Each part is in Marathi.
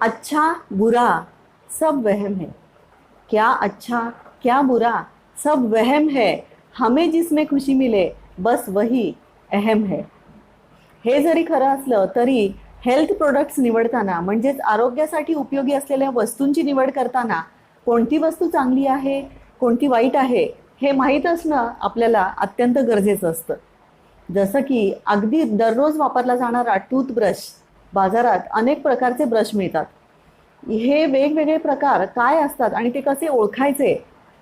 अच्छा बुरा सब वहम है। क्या अच्छा क्या बुरा सब वहम है। हमें जिसमें खुशी मिले बस वही अहम है। हे जरी खरं असलं तरी हेल्थ प्रोडक्ट्स निवडताना म्हणजेच आरोग्यासाठी उपयोगी असलेल्या वस्तूंची निवड करताना कोणती वस्तू चांगली आहे कोणती वाईट आहे हे माहीत असणं आपल्याला अत्यंत गरजेचं असतं. जसं की अगदी दररोज वापरला जाणारा टूथब्रश बाजारात अनेक प्रकारचे ब्रश मिळतात. हे वेगवेगळे प्रकार काय असतात आणि ते कसे ओळखायचे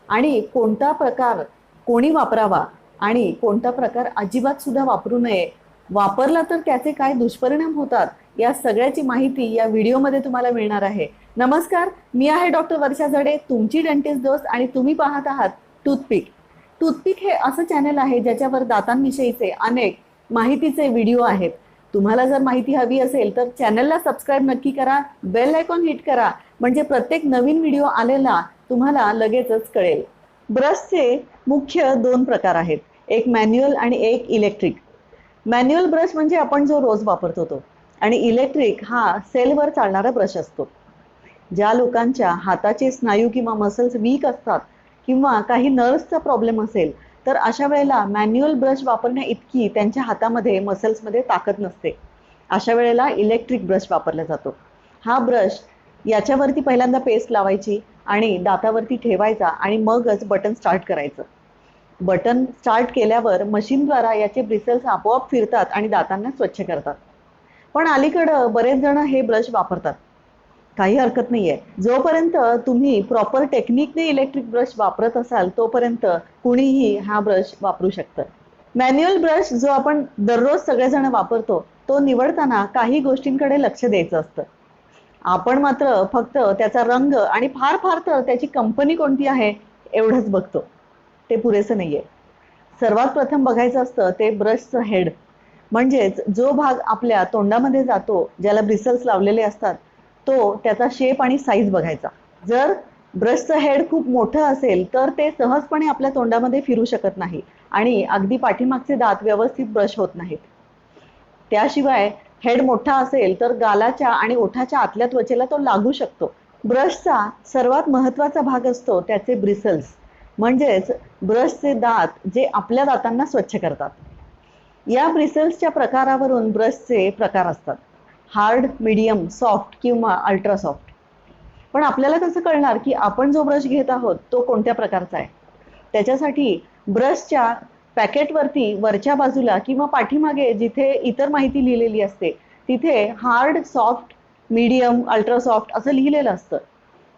आणि कोणता प्रकार कोणी वापरावा आणि कोणता प्रकार अजिबात सुद्धा वापरू नये वापरला तर त्याचे काय दुष्परिणाम होतात या सगळ्याची माहिती या व्हिडिओमध्ये तुम्हाला मिळणार आहे. नमस्कार मी आहे डॉक्टर वर्षा जडे तुमची डेंटिस्ट दोस्त आणि तुम्ही पाहत आहात टूथपिक. टूथपिक हे असं चॅनल आहे ज्याच्यावर दातांविषयीचे अनेक माहितीचे व्हिडिओ आहेत. तुम्हाला जर माहिती हवी असेल तर चॅनलला सबस्क्राईब नक्की करा बेल आयकॉन हिट करा म्हणजे प्रत्येक नवीन व्हिडिओ आलेला तुम्हाला लगेचच कळेल. ब्रशचे मुख्य दोन प्रकार आहेत एक मॅन्युअल आणि एक इलेक्ट्रिक मॅन्युअल ब्रश म्हणजे आपण जो रोज वापरतो तो आणि इलेक्ट्रिक हा सेलवर चालणारा ब्रश असतो. ज्या लोकांच्या हाताचे स्नायू किंवा मसल्स वीक असतात किंवा काही नर्व्सचा प्रॉब्लेम असेल तर अशा वेळेला मॅन्युअल ब्रश वापरण्या इतकी त्यांच्या हातामध्ये मसल्समध्ये ताकद नसते. अशा वेळेला इलेक्ट्रिक ब्रश वापरला जातो. हा ब्रश याच्यावरती पहिल्यांदा पेस्ट लावायची आणि दातावरती ठेवायचा आणि मगच बटन स्टार्ट करायचं. बटन स्टार्ट केल्यावर मशीनद्वारा याचे ब्रिसल्स आपोआप फिरतात आणि दातांना स्वच्छ करतात. पण अलीकडं बरेच जण हे ब्रश वापरतात. काही हरकत नाहीये. जोपर्यंत तुम्ही प्रॉपर टेक्निकने इलेक्ट्रिक ब्रश वापरत असाल तोपर्यंत कुणीही हा ब्रश वापरू शकतं. मॅन्युअल ब्रश जो आपण दररोज सगळेजण वापरतो तो निवडताना काही गोष्टींकडे लक्ष द्यायचं असतं. आपण मात्र फक्त त्याचा रंग आणि फार फार तर त्याची कंपनी कोणती आहे एवढंच बघतो. ते पुरेसं नाहीये. सर्वात प्रथम बघायचं असतं ते ब्रशचं हेड म्हणजेच जो भाग आपल्या तोंडामध्ये जातो ज्याला ब्रिसल्स लावलेले असतात तो त्याचा शेप आणि साईज बघायचा. जर ब्रशचं हेड खूप मोठं असेल तर ते सहजपणे आपल्या तोंडामध्ये फिरू शकत नाही आणि अगदी पाठीमागचे दात व्यवस्थित ब्रश होत नाहीत. त्याशिवाय हेड मोठा असेल तर गालाच्या आणि ओठाच्या आतल्या त्वचेला तो लागू शकतो. ब्रशचा सर्वात महत्त्वाचा भाग असतो त्याचे ब्रिसल्स म्हणजेच ब्रशचे दात जे आपल्या दातांना स्वच्छ करतात. या ब्रिसल्सच्या प्रकारावरून ब्रशचे प्रकार असतात. हार्ड मीडियम सॉफ्ट किंवा अल्ट्रा सॉफ्ट पण आपल्याला कसं कळणार की आपण जो ब्रश घेत आहोत तो कोणत्या प्रकारचा आहे? त्याच्यासाठी ब्रशच्या पॅकेटवरती वरच्या बाजूला किंवा पाठीमागे जिथे इतर माहिती लिहिलेली असते तिथे hard soft medium ultra soft असं लिहिलेलं असतं.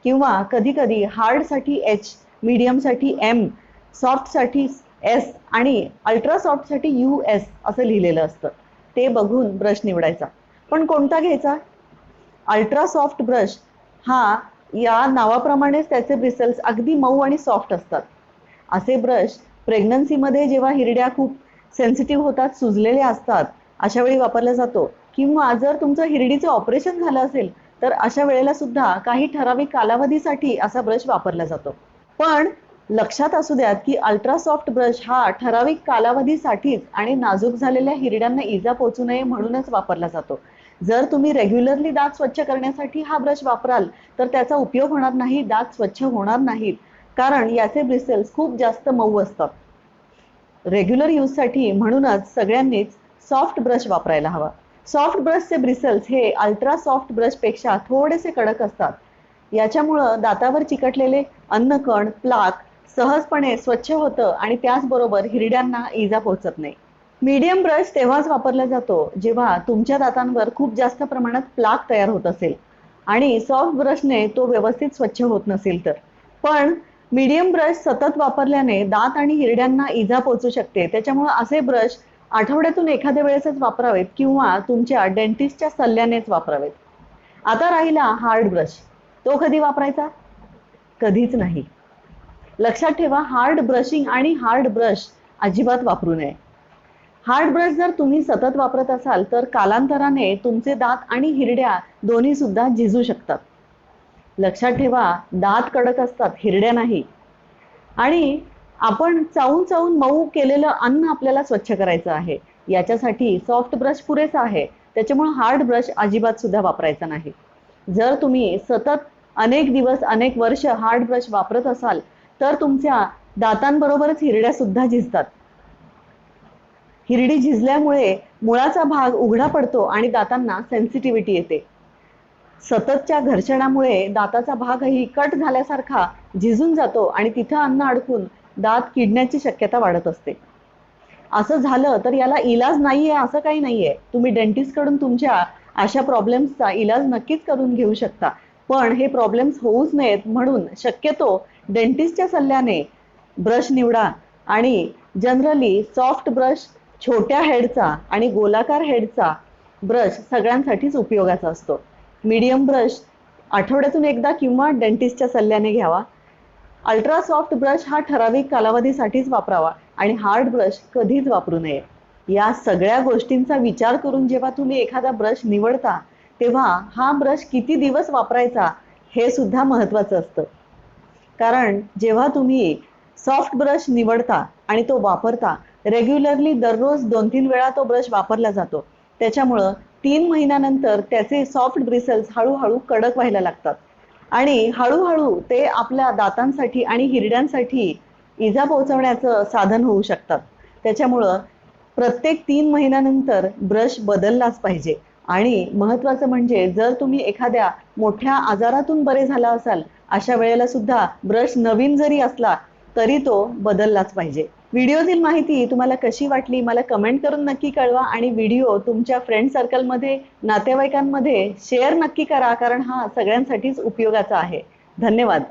किंवा कधी कधी हार्डसाठी एच मीडियमसाठी एम सॉफ्टसाठी एस आणि अल्ट्रा सॉफ्टसाठी यू एस असं लिहिलेलं असतं. ते बघून ब्रश निवडायचा. पण कोणता घ्यायचा? अल्ट्रा सॉफ्ट ब्रश हा या नावाप्रमाणेच त्याचे ब्रिसल्स अगदी मऊ आणि सॉफ्ट असतात. असे ब्रश प्रेग्नन्सीमध्ये जेव्हा हिरड्या खूप सेन्सिटिव्ह होतात सुजलेल्या असतात अशा वेळी वापरला जातो. किंवा जर तुमचं हिरडीचं ऑपरेशन झालं असेल तर अशा वेळेला सुद्धा काही ठराविक कालावधीसाठी असा ब्रश वापरला जातो. पण लक्षात असू द्यात की अल्ट्रा सॉफ्ट ब्रश हा ठराविक कालावधीसाठीच आणि नाजूक झालेल्या हिरड्यांना इजा पोचू नये म्हणूनच वापरला जातो. जर तुम्ही रेग्युलरली दात स्वच्छ करण्यासाठी हा ब्रश वापराल तर त्याचा उपयोग होणार नाही दात स्वच्छ होणार नाहीत. कारण याचे ब्रिसेल्स खूप जास्त मऊ असतात. रेग्युलर यूजसाठी म्हणूनच सगळ्यांनीच सॉफ्ट ब्रश वापरायला हवा. सॉफ्ट ब्रशचे ब्रिसल्स हे अल्ट्रा सॉफ्ट ब्रशपेक्षा थोडेसे कडक असतात. याच्यामुळं दातावर चिकटलेले अन्नकण प्लाक सहजपणे स्वच्छ होतं आणि त्याचबरोबर हिरड्यांना इजा पोहोचत नाही. मीडियम ब्रश तेव्हाच वापरला जातो जेव्हा तुमच्या दातांवर खूप जास्त प्रमाणात प्लाक तयार होत असेल. आणि सॉफ्ट ब्रशने तो व्यवस्थित स्वच्छ होत नसेल तर. पण मीडियम ब्रश सतत वापरल्याने दात आणि हिरड्यांना इजा पोचू शकते. त्याच्यामुळे असे ब्रश आठवड्यातून एखाद्या वेळेसच वापरावेत किंवा तुमच्या डेंटिस्टच्या सल्ल्यानेच वापरावेत. आता राहिला हार्ड ब्रश तो कधी वापरायचा? कधीच नाही. लक्षात ठेवा हार्ड ब्रशिंग आणि हार्ड ब्रश अजिबात वापरू नये. हार्ड ब्रश जर तुम्ही सतत वापरत असाल तर कालांतराने तुमचे दात आणि हिरड्या दोन्ही सुद्धा झिजू शकतात. लक्षात ठेवा दात कडक असतात हिरड्या नाही. आणि आपण चावून चावून मऊ केलेलं अन्न आपल्याला स्वच्छ करायचं आहे. याच्यासाठी सॉफ्ट ब्रश पुरेसा आहे. त्याच्यामुळे हार्ड ब्रश अजिबात सुद्धा वापरायचा नाही. जर तुम्ही सतत अनेक दिवस अनेक वर्ष हार्ड ब्रश वापरत असाल तर तुमच्या दातांबरोबरच हिरड्या सुद्धा झिजतात. हिरडी झिजल्यामुळे मुळाचा भाग उघडा पडतो आणि दातांना सेन्सिटिव्हिटी येते. सततच्या घर्षणामुळे दाताचा भागही कट झाल्यासारखा झिजून जातो आणि तिथं अन्न अडकून दात किडण्याची शक्यता वाढत असते. असं झालं तर याला इलाज नाहीये असं काही नाहीये. तुम्ही डेंटिस्टकडून तुमच्या अशा प्रॉब्लेम्सचा इलाज नक्कीच करून घेऊ शकता. पण हे प्रॉब्लेम्स होऊच नयेत म्हणून शक्यतो डेंटिस्टच्या सल्ल्याने ब्रश निवडा आणि जनरली सॉफ्ट ब्रश छोट्या हेडचा आणि गोलाकार हेडचा ब्रश सगळ्यांसाठीच उपयोगाचा असतो. मीडियम ब्रश आठवड्यातून एकदा किंवा डेंटिस्टच्या सल्ल्याने घ्यावा. अल्ट्रा सॉफ्ट ब्रश हा ठराविक कालावधीसाठीच वापरावा आणि हार्ड ब्रश कधीच वापरू नये. या सगळ्या गोष्टींचा विचार करून जेव्हा तुम्ही एखादा ब्रश निवडता तेव्हा हा ब्रश किती दिवस वापरायचा हे सुद्धा महत्त्वाचं असतं. कारण जेव्हा तुम्ही सॉफ्ट ब्रश निवडता आणि तो वापरता रेग्युलरली दररोज दोन तीन वेळा तो ब्रश वापरला जातो. त्याच्यामुळं तीन महिन्यानंतर त्याचे सॉफ्ट ब्रिसल्स हळूहळू कडक व्हायला लागतात. आणि हळूहळू ते आपल्या दातांसाठी आणि हिरड्यांसाठी इजा पोहोचवण्याचं साधन होऊ शकतात. त्याच्यामुळं प्रत्येक तीन महिन्यानंतर ब्रश बदललाच पाहिजे. आणि महत्त्वाचं म्हणजे जर तुम्ही एखाद्या मोठ्या आजारातून बरे झाला असाल अशा वेळेला सुद्धा ब्रश नवीन जरी असला तरी तो बदललाच पाहिजे. व्हिडिओतील माहिती तुम्हाला कशी वाटली मला कमेंट करून नक्की कळवा आणि व्हिडिओ तुमच्या फ्रेंड सर्कलमध्ये नातेवाईकांमध्ये शेअर नक्की करा कारण हा सगळ्यांसाठीच उपयोगाचा आहे. धन्यवाद.